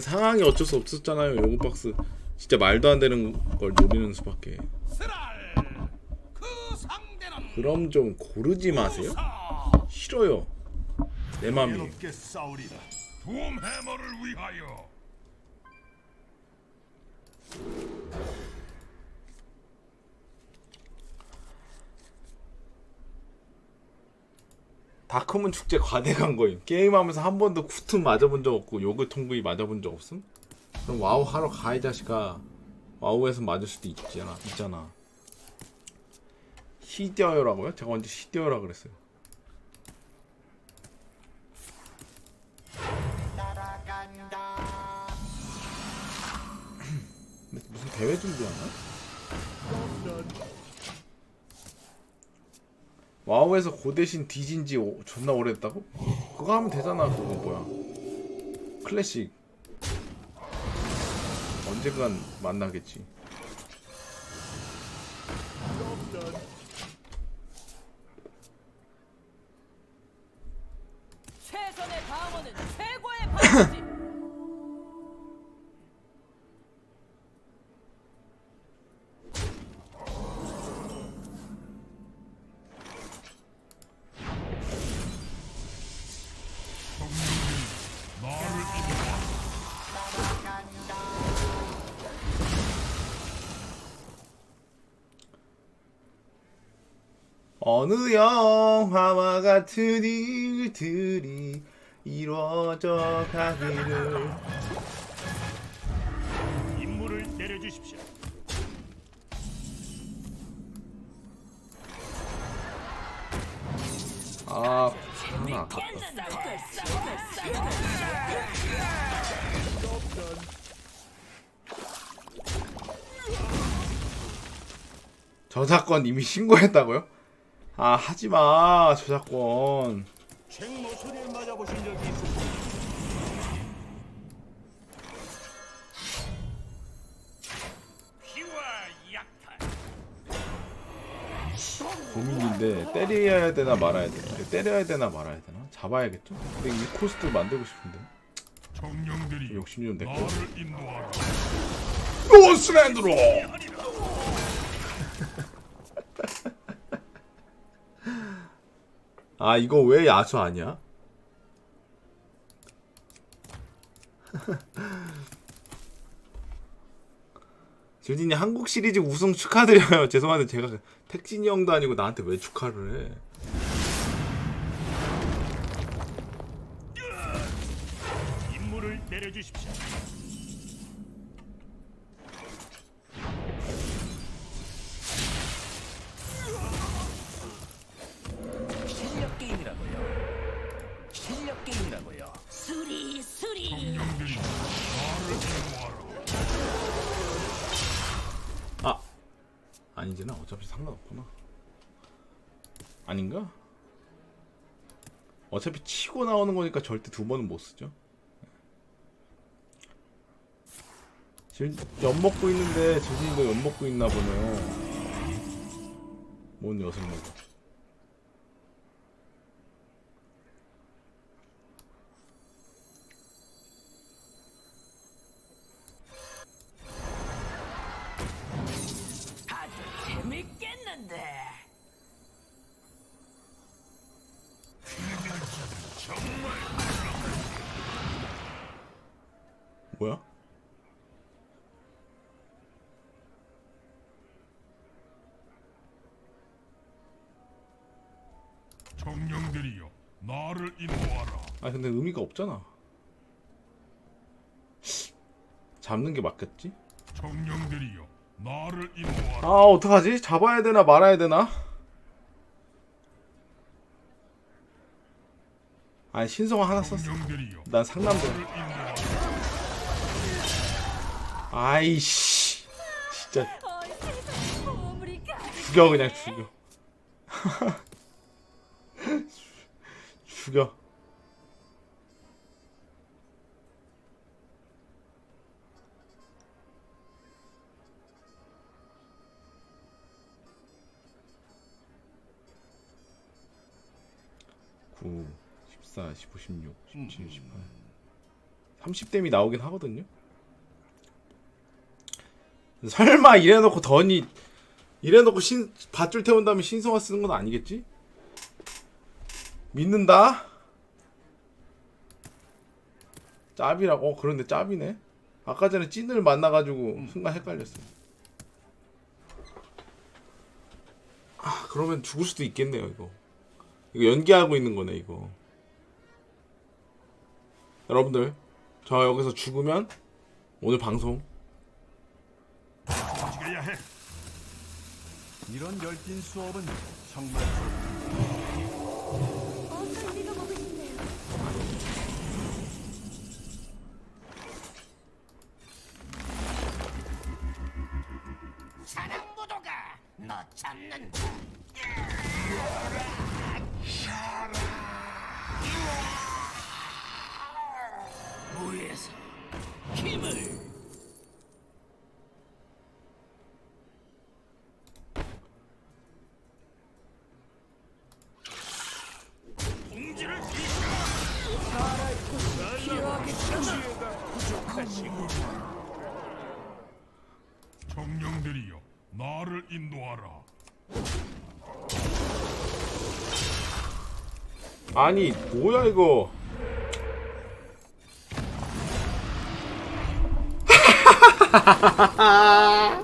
상황이 어쩔 수 없었잖아요. 요거 박스 진짜 말도 안 되는 걸 노리는 수밖에. 그 그럼 좀 고르지 마세요. 사 싫어요. 내 해머를 위하여 다크문 축제 과대간 거임. 게임하면서 한 번도 쿠튼 맞아본 적 없고 요글 통구이 맞아본 적 없음? 그럼 와우 하러 가 이 자식아. 와우에서 맞을 수도 있잖아. 있잖아. 히디어요라고요? 제가 언제 히디어라 그랬어요. 무슨 대회 준비하나? 와우에서 고대신 뒤진 지 오- 존나 오래됐다고? 그거 하면 되잖아 그거 뭐야 클래식 언젠간 만나겠지 최선의 방어는 최고의 방어지. 어느 영화와 같은 일들이 이루어져 가기를. 임무를 내려주십시오. 아 하나 아깝다. 저작권 이미 신고했다고요? 아 하지마 저작권. 책모 맞아보신 적이 고민인데 때려야 되나 말아야 되나? 때려야 되나 말아야 되나? 잡아야겠죠? 근데 이 코스트 만들고 싶은데? 정령들이 욕심 좀 냈고. 노스랜드로 아 이거 왜 야수 아니야? 지훈이님 한국 시리즈 우승 축하드려요. 죄송한데 제가 택진이 형도 아니고 나한테 왜 축하를 해? 임무를 내려주십시오 아니지나 어차피 상관없구나. 아닌가? 어차피 치고 나오는 거니까 절대 두 번은 못 쓰죠. 지금 엿 먹고 있는데 지진이도 엿 먹고 있나 보네요. 뭔 엿을 먹어? 재밌겠는데. 뭐야? 정령들이여 나를 인도하라 아 근데 의미가 없잖아. 잡는 게 맞겠지? 정령들이여 나를 아 어떡하지? 잡아야 되나 말아야 되나? 아니 신성화 하나 썼어. 난 상남자. 아이씨 진짜. 죽여 그냥 죽여 죽여 구, 14, 15, 16, 17, 18 30댐이 나오긴 하거든요. 설마 이래놓고 던이 이래놓고 신 밧줄 태운 다음에 신성화 쓰는 건 아니겠지? 믿는다. 짭이라고? 어, 그런데 짭이네. 아까 전에 찐을 만나가지고 순간 헷갈렸어. 아, 그러면 죽을 수도 있겠네요, 이거. 이거 연기하고 있는 거네, 이거. 여러분들, 저 여기서 죽으면 오늘 방송 움직여야 해. 이런 열띤 수업은 정말 어떤 보고 싶네요. 사랑 무도가 너 잡는 정령들이여 나를 인도하라 아니 뭐야 이거